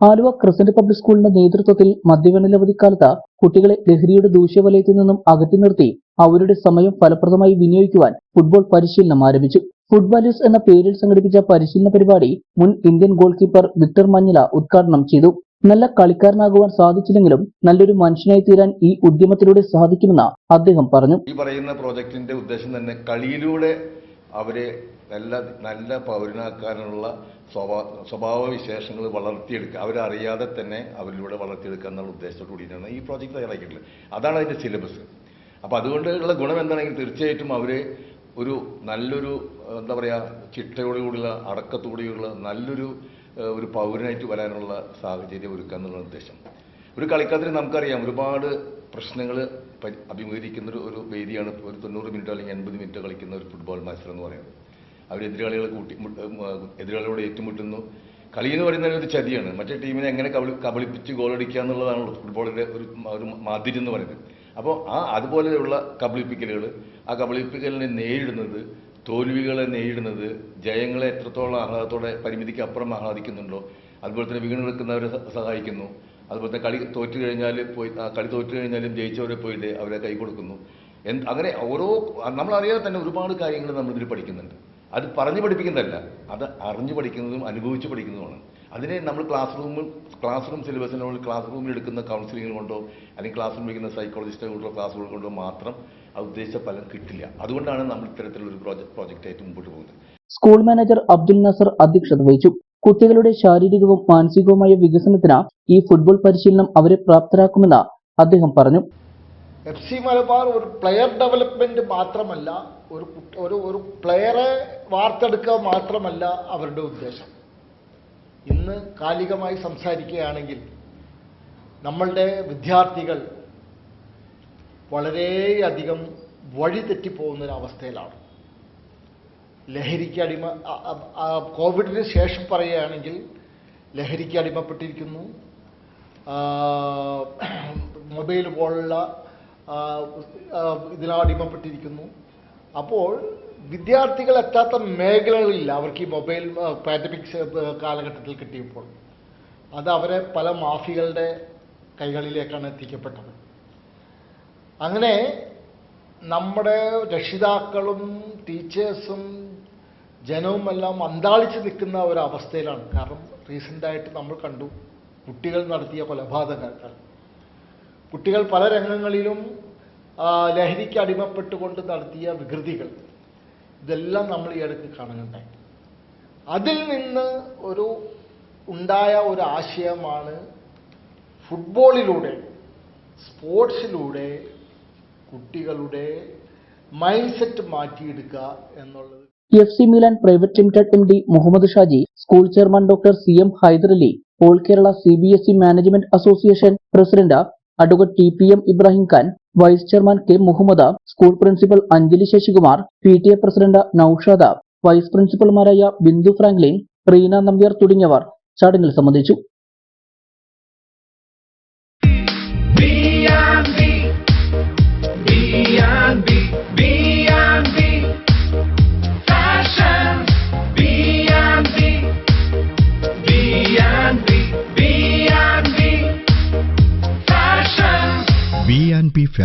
Aluva crescent public സ്കൂളിന്റെ നേതൃത്വത്തിൽ മദ്യവേനലവധിക്കാലത്ത് കുട്ടികളെ ലഹരിയുടെ ദൂഷ്യവലയത്തിൽ നിന്നും അകറ്റി നിർത്തി അവരുടെ സമയം ഫലപ്രദമായി വിനിയോഗിക്കുവാൻ ഫുട്ബോൾ പരിശീലനം ആരംഭിച്ചു. ഫുട്ബോളേഴ്സ് എന്ന പേരിൽ സംഘടിപ്പിച്ച പരിശീലന പരിപാടി മുൻ Indian goal keeper Victor Manjila ഉദ്ഘാടനം ചെയ്തു. നല്ല കളിക്കാരനാകുവാൻ സാധിച്ചില്ലെങ്കിലും നല്ലൊരു മനുഷ്യനായി തീരാൻ ഈ ഉദ്യമത്തിലൂടെ സാധിക്കുമെന്ന് അദ്ദേഹം പറഞ്ഞു. ഈ പറയുന്ന പ്രോജക്റ്റിന്റെ ഉദ്ദേശം തന്നെ കളിയിലൂടെ അവരെ നല്ല നല്ല പൗരനാക്കാനുള്ള സ്വഭാവ സ്വഭാവ വിശേഷങ്ങൾ വളർത്തിയെടുക്കുക അവരറിയാതെ തന്നെ അവരിലൂടെ വളർത്തിയെടുക്കുക എന്നുള്ള ഉദ്ദേശത്തോടു കൂടിയിട്ടാണ് ഈ പ്രോജക്റ്റ് തയ്യാറാക്കിയിട്ടുള്ളത്. അതാണ് അതിന്റെ സിലബസ് അപ്പോൾ അതുകൊണ്ടുള്ള ഗുണം എന്താണെങ്കിൽ തീർച്ചയായിട്ടും അവർ ഒരു നല്ലൊരു എന്താ പറയുക ചിട്ടയോടുകൂടിയുള്ള അടക്കത്തോടെയുള്ള നല്ലൊരു ഒരു പൗരനായിട്ട് വരാനുള്ള സാഹചര്യം ഒരുക്കുക എന്നുള്ള ഉദ്ദേശം. ഒരു കളിക്കാരത്തിന് നമുക്കറിയാം ഒരുപാട് പ്രശ്നങ്ങൾ അഭിമുഖീകരിക്കുന്ന ഒരു വേദിയാണ്. ഒരു തൊണ്ണൂറ് മിനിറ്റ് അല്ലെങ്കിൽ എൺപത് മിനിറ്റ് കളിക്കുന്ന ഒരു ഫുട്ബോൾ മത്സരം എന്ന് പറയുന്നത്. അവർ എതിരാളികൾ കൂട്ടി എതിരാളികളോട് ഏറ്റുമുട്ടുന്നു. കളി എന്ന് പറയുന്നത് ഒരു ചതിയാണ്. മറ്റേ ടീമിനെ എങ്ങനെ കബളി കബളിപ്പിച്ച് ഗോളടിക്കുക എന്നുള്ളതാണല്ലോ ഫുട്ബോളിന്റെ ഒരു ഒരു മാതിരി എന്ന് പറയുന്നത്. അപ്പോൾ ആ അതുപോലെയുള്ള കബളിപ്പിക്കലുകൾ ആ കബളിപ്പിക്കലിനെ നേരിടുന്നത് തോൽവികളെ നേരിടുന്നത് ജയങ്ങളെ എത്രത്തോളം ആഹ്ലാദത്തോടെ പരിമിതിക്ക് അപ്പുറം ആഹ്ലാദിക്കുന്നുണ്ടോ അതുപോലെ തന്നെ വീണ് നിൽക്കുന്നവരെ സഹായിക്കുന്നു. അതുപോലെ തന്നെ കളി തോറ്റു കഴിഞ്ഞാൽ പോയി കളി തോറ്റു കഴിഞ്ഞാലും ജയിച്ചവരെ പോയിട്ട് അവരെ കൈ കൊടുക്കുന്നു. അങ്ങനെ ഓരോ നമ്മളറിയാതെ തന്നെ ഒരുപാട് കാര്യങ്ങൾ നമ്മളിതിൽ പഠിക്കുന്നുണ്ട്. അത് പറഞ്ഞു പഠിപ്പിക്കുന്നതല്ല. അത് അറിഞ്ഞു പഠിക്കുന്നതും അനുഭവിച്ച് പഠിക്കുന്നതുമാണ്. അതിനെ നമ്മൾ ക്ലാസ് റൂമിൽ ക്ലാസ് റൂം സിലബസിനുള്ള ക്ലാസ് റൂമിൽ എടുക്കുന്ന കൗൺസിലിംഗ് കൊണ്ടോ അല്ലെങ്കിൽ ക്ലാസ് റൂമിൽ വയ്ക്കുന്ന സൈക്കോളജിസ്റ്റ് കൊണ്ടോ ക്ലാസ്സുകൾ കൊണ്ടോ മാത്രം ആ ഉദ്ദേശിച്ച ഫലം കിട്ടില്ല. അതുകൊണ്ടാണ് നമ്മൾ ഇത്തരത്തിലുള്ള ഒരു പ്രോജക്റ്റ് പ്രോജക്റ്റായിട്ട് മുമ്പോട്ട് പോകുന്നത്. സ്കൂൾ മാനേജർ അബ്ദുൽ നസർ അധ്യക്ഷത വഹിച്ചു. കുട്ടികളുടെ ശാരീരികവും മാനസികവുമായ വികസനത്തിന് ഈ ഫുട്ബോൾ പരിശീലനം അവരെ പ്രാപ്തരാക്കുമെന്ന് അദ്ദേഹം പറഞ്ഞു. എഫ് സി മലബാർ ഒരു പ്ലെയർ ഡെവലപ്മെന്റ് മാത്രമല്ല ഒരു ഒരു ഒരു പ്ലെയറെ വാർത്തെടുക്കുക മാത്രമല്ല അവരുടെ ഉദ്ദേശം. ഇന്ന് കാലികമായി സംസാരിക്കുകയാണെങ്കിൽ നമ്മളുടെ വിദ്യാർത്ഥികൾ വളരെയധികം വഴിതെറ്റിപ്പോകുന്ന ഒരു അവസ്ഥയിലാണ് ലഹരിക്ക് അടിമ കോവിഡിന് ശേഷം പറയുകയാണെങ്കിൽ ലഹരിക്ക് അടിമപ്പെട്ടിരിക്കുന്നു. മൊബൈൽ പോലുള്ള അടിമപ്പെട്ടിരിക്കുന്നു. അപ്പോൾ വിദ്യാർത്ഥികൾ എത്താത്ത മേഖലകളില്ല അവർക്ക് ഈ മൊബൈൽ പാൻഡമിക് കാലഘട്ടത്തിൽ കിട്ടിയപ്പോൾ. അത് അവരെ പല മാഫികളുടെ കൈകളിലേക്കാണ് എത്തിക്കപ്പെട്ടത്. അങ്ങനെ നമ്മുടെ രക്ഷിതാക്കളും ടീച്ചേഴ്സും ജനവുമെല്ലാം അന്താളിച്ച് നിൽക്കുന്ന ഒരവസ്ഥയിലാണ് കാരണം റീസെന്റായിട്ട് നമ്മൾ കണ്ടു കുട്ടികൾ നടത്തിയ കൊലപാതകങ്ങൾ. കുട്ടികൾ പല രംഗങ്ങളിലും ലഹരിക്ക് അടിമപ്പെട്ടുകൊണ്ട് നടത്തിയ വികൃതികൾ ഇതെല്ലാം നമ്മൾ ഈ ഇടയ്ക്ക് കാണുന്നുണ്ട്. അതിൽ നിന്ന് ഒരു ഉണ്ടായ ഒരു ആശയമാണ് ഫുട്ബോളിലൂടെ സ്പോർട്സിലൂടെ കുട്ടികളുടെ മൈൻഡ് സെറ്റ് മാറ്റിയെടുക്കുക എന്നുള്ളത്. F C Milan private limited M D Muhammad Shaji school chairman doctor C M Haidarali all Kerala C B S E management association president advocate T P M Ibrahim Khan vice chairman K Muhammad school principal Anjali Sasikumar P T A president Naushad vice പ്രിൻസിപ്പൽമാരായ Bindu Franklin Reena Nambiar തുടങ്ങിയവർ ചടങ്ങിൽ സംബന്ധിച്ചു.